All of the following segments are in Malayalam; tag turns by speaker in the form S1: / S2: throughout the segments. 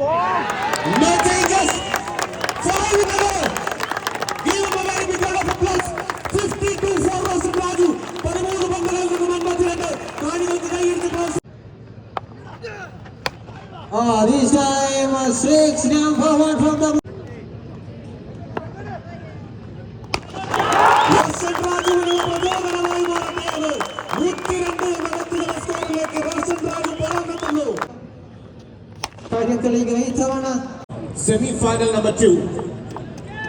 S1: Whoa!
S2: കാര്യത്തിൽ ഇത്തവണ
S3: സെമി ഫൈനൽ നമ്പർ ടു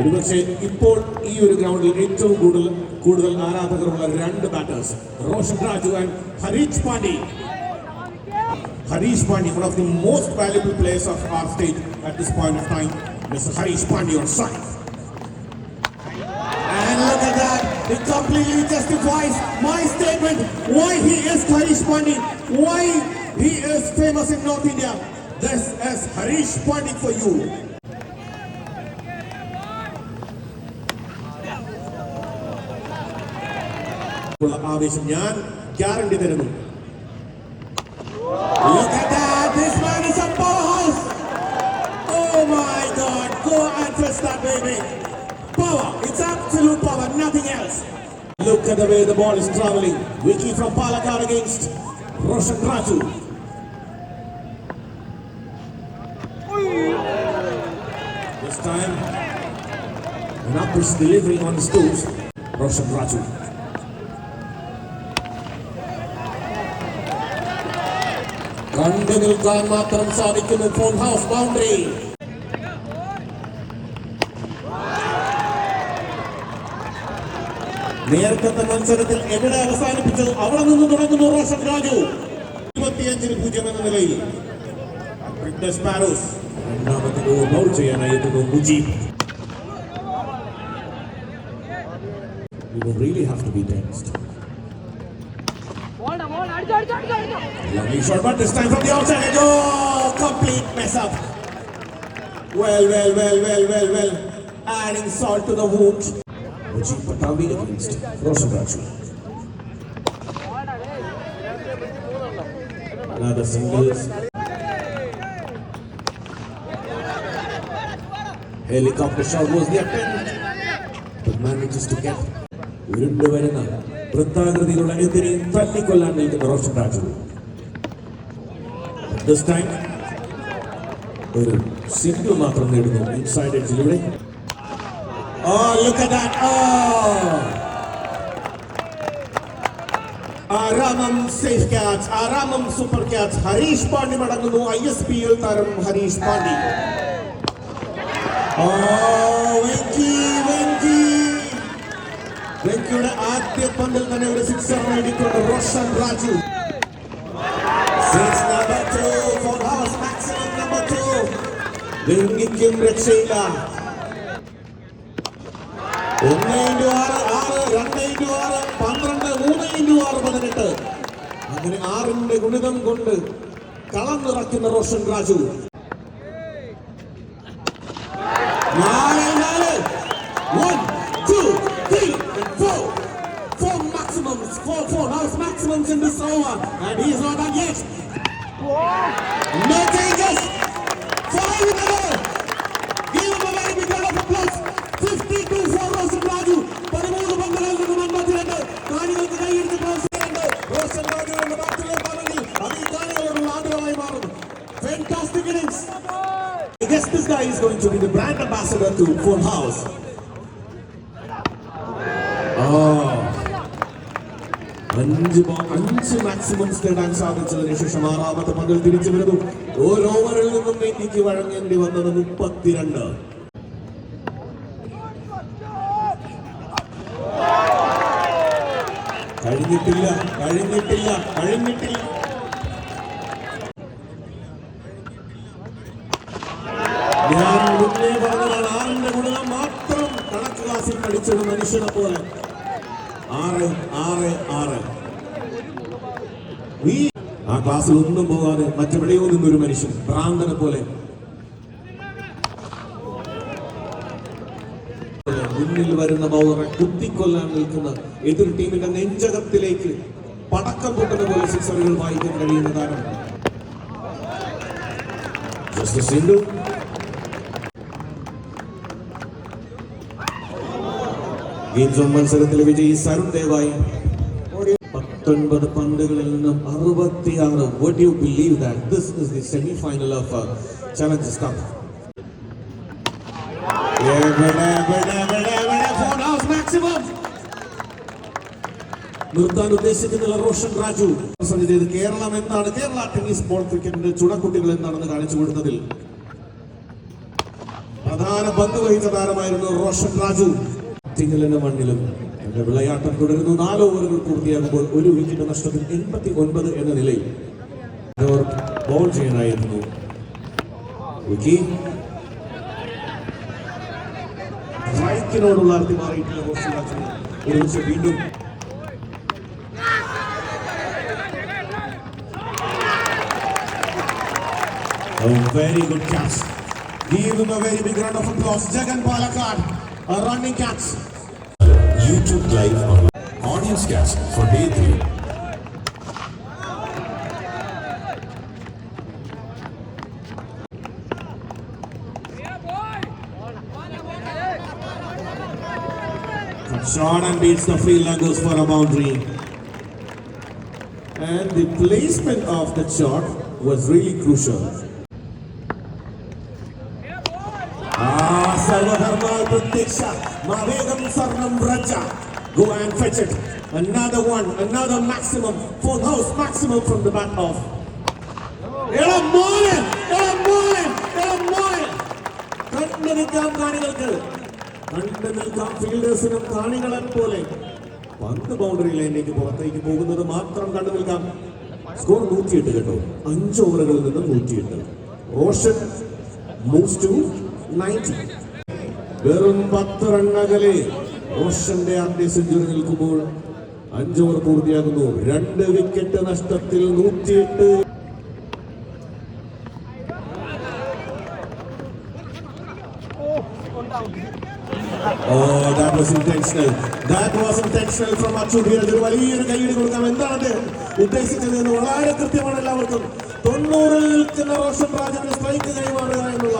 S3: ഒരുപക്ഷെ ഇപ്പോൾ ഈ ഒരു ഗ്രൗണ്ടിൽ ഏറ്റവും കൂടുതൽ കൂടുതൽ ആരാധകരുള്ള രണ്ട് batters Roshan Raju and Harish Pandya Harish Pandya one of the most valuable players of our state at this point of time Mr. Harish Pandya on side
S1: And look at that. It completely justifies my statement why he is Harish Pandey, why
S3: he is famous in North India this is Harish Pandya for you ഉള്ള ആവേശം ഞാൻ ഗ്യാരണ്ടി തരുന്നു
S1: look at that. This man is a powerhouse. Oh my God. Go and press that baby. Power. It's absolute power, nothing else.
S3: Look at the way the ball is traveling. Vicky from Palakkad against Roshan Raju. This time, an upwards delivery on his toes. Roshan Raju. കണ്ടു നിൽക്കാൻ മാത്രം സാധിക്കുന്നു ഫോൺ ഹൗസ് ബൗണ്ടറി നേരത്തെ മത്സരത്തിൽ എവിടെ അവസാനിപ്പിച്ചത് അവിടെ നിന്ന് തുടങ്ങുന്നു റോഷൻ രാജു ഇരുപത്തിയഞ്ചിന് പൂജ്യം എന്ന നിലയിൽ പ്രിൻസ് പാരോസ് രണ്ടാമത്തെ ഗോൾ ബൗൾ ചെയ്യാനായി എത്തുന്നു Mujeeb You will really have to be tensed. Lovely shot, but this time from the outside. Oh, complete mess up. Well, well, well, well, well, well. Adding salt to the wound. Mujib Patavi against Roshan Raju. Another singles. Helicopter shot was the attempt. But manages to get ഉരുണ്ടു വരുന്ന വൃത്താകൃതിയിലുള്ള എതിരെ തല്ലിക്കൊല്ലാൻ നിൽക്കുന്ന റോഷൻ രാജു ദിസ് ടൈം ഒരു സിംഗിൾ മാത്രം നേടുന്നു ഇൻസൈഡ് എഡ്ജിലൂടെ
S1: Oh, look at that. Oh.
S3: ആരാമം സേഫ് ക്യാച്ച് ആരാമം സൂപ്പർ ക്യാച്ച് ഹരീഷ് പാണ്ഡ്യ മടങ്ങുന്നു ഐ എസ് പി എൽ താരം ഹരീഷ് പാണ്ഡ്യ. വെങ്കിയുടെ ആദ്യ പന്തിൽ തന്നെ ഒരു സിക്സർ നേടിക്കൊണ്ട് റോഷൻ രാജു. വെങ്കിക്കും രക്ഷയില്ല.
S1: ഒന്ന് ഇന്റു ആറ് ആറ് രണ്ട് ഇന്റു ആറ് പന്ത്രണ്ട് മൂന്ന് ഇന്റു ആറ് പതിനെട്ട്.
S3: അങ്ങനെ ആറിന്റെ ഗുണിതം കൊണ്ട് കളം നിറയ്ക്കുന്ന Roshan Raju. four, four house maximums in this over. And he's not done yet.
S1: No changes. Five in a row. Give him a very big round of applause. 52 for Roshan Raju. പതിമൂന്ന് പന്തുകളിൽ നിന്നും അമ്പത്തിരണ്ട് കാണികൾക്ക് കൈയെടുത്ത് പ്രോത്സാഹിക്കുന്നുണ്ട് റോഷൻ രാജുവിന്റെ ബാറ്റിലെ പന്തിൽ അത് ഈ കാണികളോടുള്ള ആഗ്രഹമായി മാറുന്നു
S3: Fantastic innings. I guess this guy is going to be the brand ambassador to Full House. അഞ്ച് അഞ്ച് മാക്സിമംസ് നേടാൻ സാധിച്ചതിന് ശേഷം ആറാമത്തെ പന്തിൽ തിരിച്ചു വരുന്നു ഓരോ ഓവറിൽ നിന്നും ഇന്ത്യയ്ക്ക് വഴങ്ങേണ്ടി വന്നത് മുപ്പത്തിരണ്ട്. കഴിഞ്ഞിട്ടില്ല കഴിഞ്ഞിട്ടില്ല കഴിഞ്ഞിട്ടില്ല. ഞാൻ മുന്നേ പറഞ്ഞതാണ് ആറിന്റെ ഗുണം മാത്രം കണക്ക് ക്ലാസ്സിൽ പഠിച്ചത് മനുഷ്യനെ പോലെ. ആറ് ആറ് ആറ്. നീ ആ ക്ലാസ്സിൽ ഒന്നും പോകാതെ മറ്റെവിടെയോ നിന്നൊരു മനുഷ്യൻ ഭ്രാന്തനെ പോലെ. മുന്നിൽ വരുന്ന ബൗളറെ കുത്തിക്കൊല്ലാൻ നിൽക്കുന്ന എതിർ ടീമിന്റെ നെഞ്ചകത്തിലേക്ക് പടക്കം പൊട്ടുന്ന പോലെ സിക്സറുകൾ വായിക്കാൻ കഴിയുന്ന താരം. സിന്ധു. ഗെയിംസ്. മത്സരത്തിലെ വിജയി സരുൺ ദേവായി. പത്തൊൻപത് പന്തുകളിൽ നിന്നും അറുപത്തിയാറ്. What you believe that this is the semi final of challenges cup നിർത്താൻ ഉദ്ദേശിക്കുന്നില്ല റോഷൻ രാജു ചെയ്ത് കേരളം എന്താണ് കേരള ടെന്നീസ് ബോൾ ക്രിക്കറ്റിന്റെ ചുടക്കുട്ടികൾ എന്താണെന്ന് കാണിച്ചു കൊടുത്തതിൽ പ്രധാന പങ്ക് വഹിച്ച താരമായിരുന്നു റോഷൻ രാജു. തിങ്ങലിന്റെ മണ്ണിലും തന്റെ വിളയാട്ടം തുടരുന്നു. നാല് ഓവറുകൾ പൂർത്തിയാകുമ്പോൾ ഒരു വിക്കറ്റ് നഷ്ടത്തിൽ എൺപത്തി ഒൻപത് എന്ന നിലയിൽ ബോൾ ചെയ്യാനായിരുന്നു. വിക്കി. സ്ട്രൈക്കിനോടുള്ള അർത്ഥി മാറിയിട്ടുള്ള ഒരു വീണ്ടും. A very good catch. Give him.
S4: YouTube Live Audience Cast for Day 3.
S3: Shot and beats the field and goes for a boundary. And the placement of the shot was really crucial. Sarvadharma Pratiksha, Mavegam Sarnam Go and fetch it. Another one, another maximum, full house maximum from the back off. എടാ മോനെ എടാ മോനെ എടാ മോനെ കണ്ടു നിൽക്കാം കാണികൾക്ക്. കണ്ടു നിൽക്കാം ഫീൽഡേഴ്സിനും കാണികളെ പോലെ. പന്ത് ബൗണ്ടറി ലൈനിലേക്ക് പുറത്തേക്ക് പോകുന്നത് മാത്രം കണ്ടു നിൽക്കാം. സ്കോർ നൂറ്റിയെട്ട് കേട്ടോ. അഞ്ച് ഓവറുകളിൽ നിന്ന് നൂറ്റിയെട്ട്. റോഷൻ മൂവ്സ് ടു നയന്റി വെറും പത്ത് റണ്ണകലെ റോഷന്റെ ആദ്യ സെഞ്ചുറി നിൽക്കുമ്പോൾ അഞ്ച് ഓവർ പൂർത്തിയാകുന്നു. രണ്ട് വിക്കറ്റ് നഷ്ടത്തിൽ നൂറ്റിയെട്ട്. എന്താണ് ഉദ്ദേശിച്ചത് എന്ന് വളരെ കൃത്യമാണ് എല്ലാവർക്കും. തൊണ്ണൂറിൽ നിൽക്കുന്ന റോഷൻ രാജന്റെ സ്ട്രൈക്ക് കൈമാറുക എന്നുള്ള!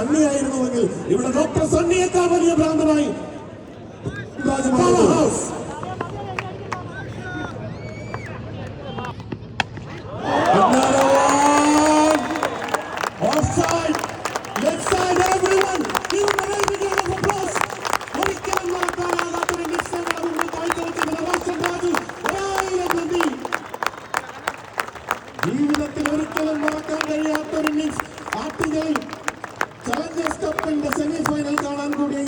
S3: ആയിരുന്നുവെങ്കിൽ ഇവിടെ ഡോക്ടർ സണ്ണിയേക്കാൾ വലിയ ഭ്രാന്തനായി Power house. Another one. Offside. Left side, everyone. Give him a very big round of applause. ഒരിക്കലും മറക്കാനാകാത്തൊരു innings ഞങ്ങളുടെ മുമ്പിൽ കാഴ്ചവെച്ചിട്ടുള്ള റോഷൻ രാജു. ഒരായിരം നന്ദി. ജീവിതത്തിൽ ഒരിക്കലും മറക്കാൻ കഴിയാത്തൊരു ഇന്നിംഗ്സ് ആറ്റുകയിൽ ചലഞ്ചേഴ്സ് കപ്പിന്റെ സെമി ഫൈനൽ കാണാൻ കൂടിയ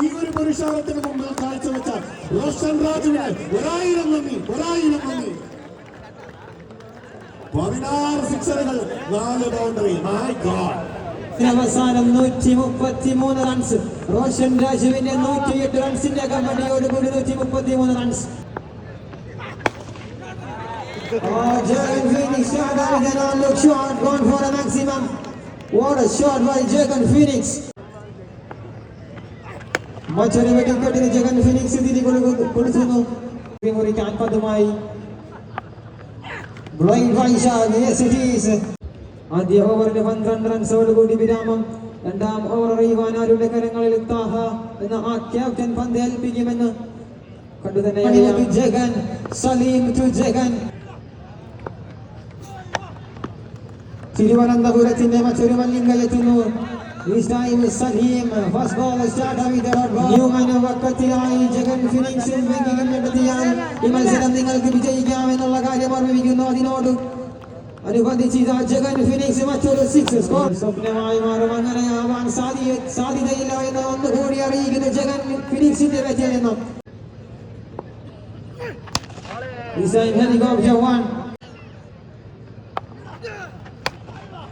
S3: ഈ മുമ്പ് കാഴ്ചവെച്ച റോഷൻ രാജുവിന് ഒരായിരം നന്ദി ഒരായിരം നന്ദി. പതിനാറ് സിക്സറുകൾ നാല് ബൗണ്ടറി
S2: അവസാനം നൂറ്റി മുപ്പത്തി മൂന്ന് റൺസ് റോഷൻ രാജുവിന്റെ നൂറ്റിയെട്ട് റൺസിന്റെ കമ്പനിയോട് കൂടി നൂറ്റി മുപ്പത്തി മൂന്ന് runs Oh, Jurgen Phoenix shot shot, gone for a maximum. What a shot by Jurgen Phoenix. മറ്റൊരു വിക്കറ്റിന് ജഗൻ ഫിനിക്സ് തിരി കൊടുക്കുന്നു മുറിക്കാൻ പതുമായി blind Vaishakh yes it is ആദ്യ ഓവറിന് പന്ത്രണ്ട് റൺസോടുകൂടി വിരാമം. രണ്ടാം ഓവർ അറിയുവാൻ ആരുടെ കരങ്ങളിൽ താഹ എന്ന ആ ക്യാപ്റ്റൻ പന്ത് ഏൽപ്പിക്കുമെന്ന് കണ്ടു തന്നെ ജഗൻ സലീം ടു ജഗൻ. തിരുവനന്തപുരത്തിന്റെ മറ്റൊരു This start with the dot ball. Newman വക്കത്തിലായി Jagan ഫിനിക്സും വെങ്കിയും കണ്ടെത്തിയാൽ ഈ മത്സരം നിങ്ങൾക്ക് വിജയിക്കാമെന്നുള്ള കാര്യം ഓർമ്മിപ്പിക്കുന്നു. അതിനോട് അനുബന്ധിച്ച് ഇതാ ജഗൻ ഫിനിക്സ് മറ്റൊരു സിക്സ് സ്കോർ സ്വപ്നമായി മാറും അങ്ങനെ ആവാൻ സാധ്യ സാധ്യതയില്ല എന്ന് ഒന്നുകൂടി അറിയിക്കുന്നു Jagan ഫിനിക്സിന്റെ വ്യത്യനം This time helicopter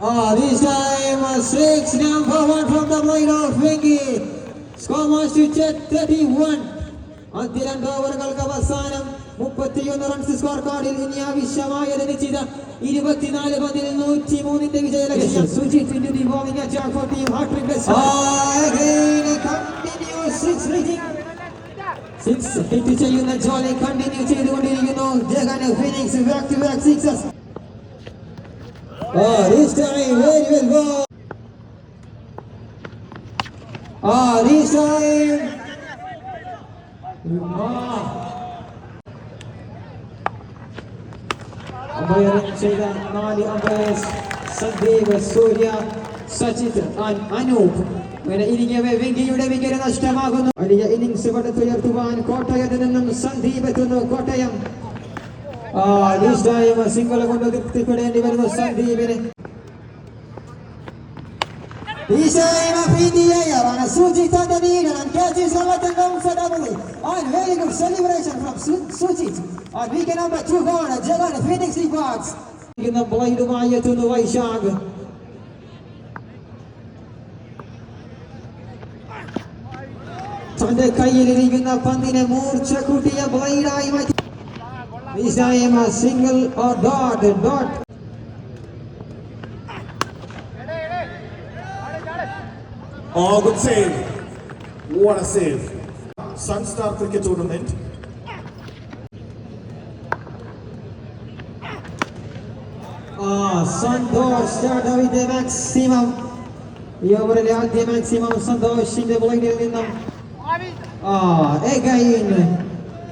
S2: one. Ah, this time uh, six number one from the blade of Wingy. Score marks to check 31. ആദ്യ രണ്ട് ഓവറുകൾക്ക് അവസാനം മുപ്പത്തിയൊന്ന് റൺസ് സ്കോർ കാർഡിൽ ഇനി ആവശ്യമായത് നിശ്ചിത ഇരുപത്തിനാല് പന്തിൽ നൂറ്റി മൂന്നിന്റെ വിജയലക്ഷ്യം Sujith into the bowling attack for team hat-trick best. Ah, again a continuous six reaching. Six hit ചെയ്യുന്ന ജോലി കണ്ടിന്യൂ ചെയ്തുകൊണ്ടിരിക്കുന്നു Jagan Phoenix back to back sixes Oh, this time very الله. Umpiring ചെയ്ത നാല് അമ്പയേഴ്സ് സന്ദീപ് സൂര്യ സജിത് അനൂപ്. അങ്ങനെ ഇരിക്കവേ വെങ്കിയുടെ വിക്കറ്റ് നഷ്ടമാകുന്നു. വലിയ ഇന്നിംഗ്സ് പടുത്തുയർത്തുവാൻ കോട്ടയത്ത് നിന്നും സന്ദീപ് എത്തുന്നു കോട്ടയം. തന്റെ കയ്യിലിരിക്കുന്ന പന്തിനെ മൂർച്ച കൂട്ടിയ ബ്ലൈഡായി മാറ്റി This time a single or dot, dot.
S3: Oh, good save. What a save. Sunstar Cricket Tournament.
S2: Ah, Santhosh start with maximum ഈ ഓവറിലെ ആദ്യ മാക്സിമം സന്തോഷിന്റെ ബോളിംഗിൽ നിന്നും ആ എഗൈൻ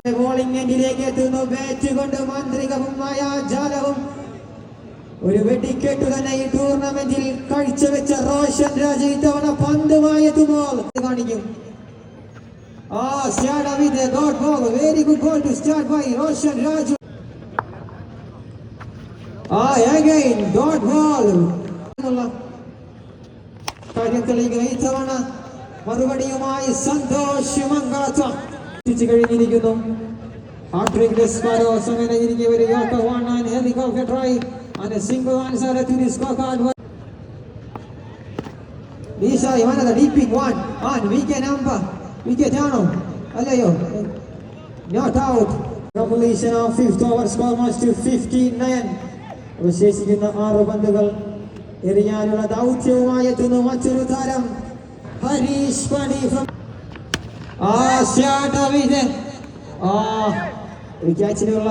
S2: ബോളിംഗ് എൻഡിലേക്ക് എത്തുന്നു ബാറ്റ് കൊണ്ട് മാന്ത്രികവുമായ ജാലവും ഒരു വെടിക്കെട്ട് തന്നെ ഈ ടൂർണമെന്റിൽ കാഴ്ചവെച്ച റോഷൻ രാജ ഇത്തവണ പന്തുമായി എത്തുമ്പോൾ കാണിക്കും. ആ start with good ball very good ball to start by Roshan Raju. ആ അഗൈൻ ഡോട്ട് ബോൾ എന്നുള്ള കാര്യം തെളിയിക്കുന്ന ഇത്തവണ മറുപടിയുമായി സന്തോഷ് മങ്കാത്ത എത്തിച്ചു കഴിഞ്ഞിരിക്കുന്നു. അങ്ങനെ ഇരിക്കെ ഒരു യോട്ടർ one and helicopter and single answer to the scorecard Nisha, another deeping one. On wicket number. Wicket ആണോ അല്ലയോ? Not out. Completion of fifth over score match to 59. അവശേഷിക്കുന്ന ആറ് പന്തുകൾ എറിയാനുള്ള ദൗത്യവുമായി എത്തുന്നു മറ്റൊരു താരം. ഹരീഷ് പണി from ആ shot അവിടെ ആ ഒരു ക്യാച്ചിനുള്ള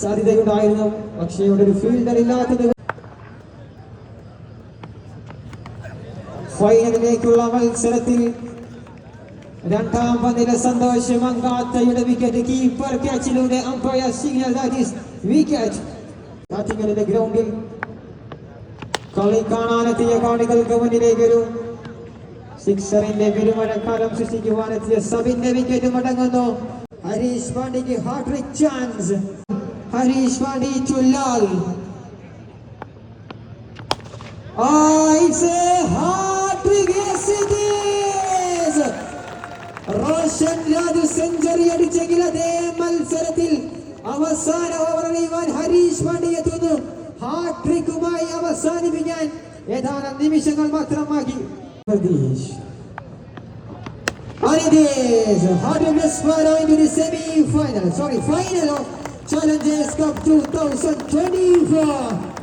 S2: സാധ്യതയുണ്ടായിരുന്നു. പക്ഷേ ഇവിടെ ഒരു ഫീൽഡർ ഇല്ലാത്തത് ഫൈനലിലേക്കുള്ള മത്സരത്തിൽ രണ്ടാം പന്തിലെ സന്തോഷ് മങ്കാത്തയുടെ wicket keeper ക്യാച്ചിലൂടെ umpire signal that is wicket ഗ്രൗണ്ടിൽ കളി കാണാനെത്തിയ കാണികൾക്ക് മുന്നിലേക്ക് ഒരു സിക്സറിന്റെ പെരുമഴക്കാലം സൃഷ്ടിക്കുവാനെത്തിയ സബിന്റെ വിക്കറ്റ് മടങ്ങുന്നു. Harish പാണ്ഡ്യക്ക് hat trick chance Harish Pandya ചുല്ലാൽ. Roshan Raju century അടിച്ചെങ്കിൽ അതേ മത്സരത്തിൽ അവസാന ഓവറിൽ ഇവൻ ഹരീഷ് പാണ്ഡ്യ എത്തുന്നു. ഹാട്രിക്കുമായി അവസാനിപ്പിക്കാൻ ഏതാനും നിമിഷങ്ങൾ മാത്രമാക്കി. Bangladesh. And it is Hardimus Marai in the semi-final, sorry, final of Challengers Cup 2024.